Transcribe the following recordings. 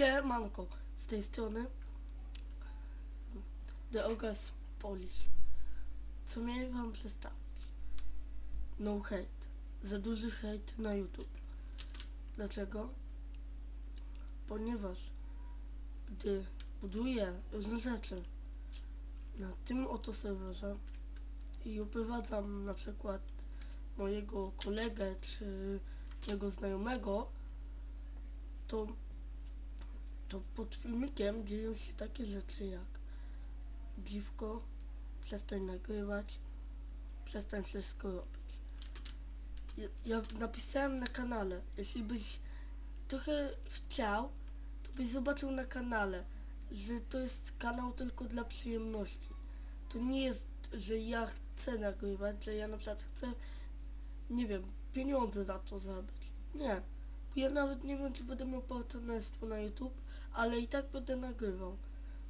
Siemanko, z tej strony The August Polish. Co miałem wam przedstawić? No hate. Za duży hejt na YouTube. Dlaczego? Ponieważ gdy buduję różne rzeczy na tym oto serwerze i uprowadzam na przykład mojego kolegę czy mojego znajomego, to to pod filmikiem dzieją się takie rzeczy jak dziwko, przestań nagrywać, przestań wszystko robić. Ja, ja napisałem na kanale, jeśli byś trochę chciał, to byś zobaczył na kanale, że to jest kanał tylko dla przyjemności. To nie jest, że ja chcę nagrywać, że ja na przykład chcę, nie wiem, pieniądze za to zarobić. Nie. Ja nawet nie wiem, czy będę miał partnerstwo na YouTube, ale i tak będę nagrywał.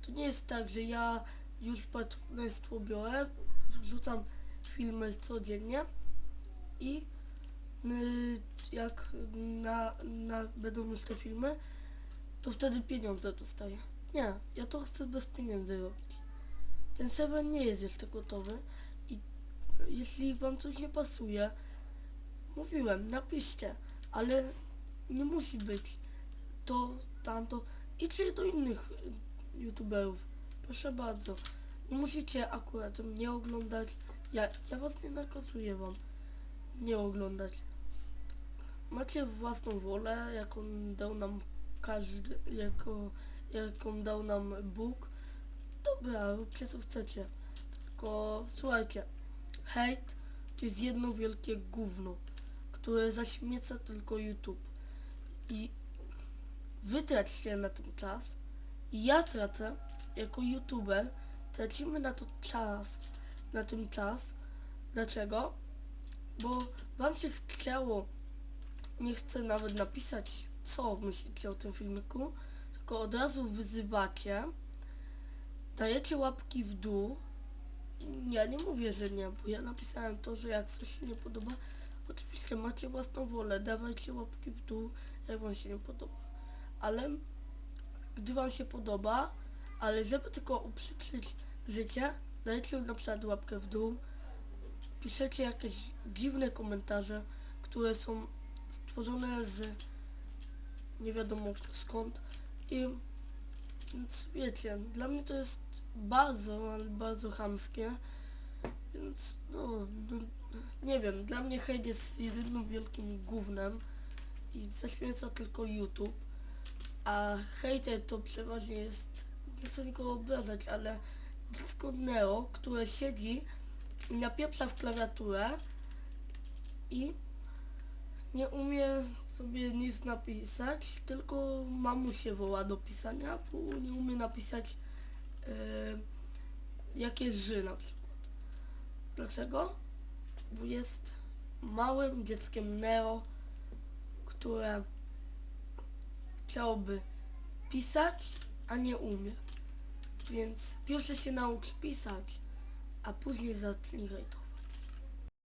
To nie jest tak, że ja już partnerstwo biorę, wrzucam filmy codziennie i y, jak na, na, będą już te filmy, to wtedy pieniądze dostaję. Nie, ja to chcę bez pieniędzy robić. Ten serwer nie jest jeszcze gotowy i jeśli wam coś nie pasuje, mówiłem, napiszcie, ale nie musi być to, tamto. Idźcie do innych y, youtuberów. Proszę bardzo. Nie musicie akurat mnie oglądać. Ja, ja was nie nakazuję wam nie oglądać. Macie własną wolę, jaką dał nam każdy, jako, jaką dał nam Bóg. Dobra, róbcie co chcecie. Tylko słuchajcie, hejt to jest jedno wielkie gówno, które zaśmieca tylko YouTube. I wy tracicie na ten czas. I ja tracę jako youtuber tracimy na to czas na tym czas. Dlaczego? Bo wam się chciało nie chcę nawet napisać co myślicie o tym filmiku tylko od razu wyzywacie dajecie łapki w dół. Ja nie mówię, że nie, bo ja napisałem to, że jak coś się nie podoba, oczywiście macie własną wolę, dawajcie łapki w dół, jak wam się nie podoba. Ale gdy wam się podoba, ale żeby tylko uprzykrzyć życie, dajcie na przykład łapkę w dół, piszecie jakieś dziwne komentarze, które są stworzone z nie wiadomo skąd i więc wiecie, dla mnie to jest bardzo, ale bardzo chamskie, więc no, nie wiem, dla mnie hejt jest jedynym wielkim gównem i zaśmieca tylko YouTube, a hejter to przeważnie jest, nie chcę nikogo obrażać, ale dziecko Neo, które siedzi i napieprza w klawiaturę i nie umie sobie nic napisać, tylko mamusię woła do pisania, bo nie umie napisać e, jakie ży na przykład. Dlaczego? Bo jest małym dzieckiem Neo, które chciałoby pisać, a nie umie. Więc pierwsze się nauczy pisać, a później zacznij hejtować.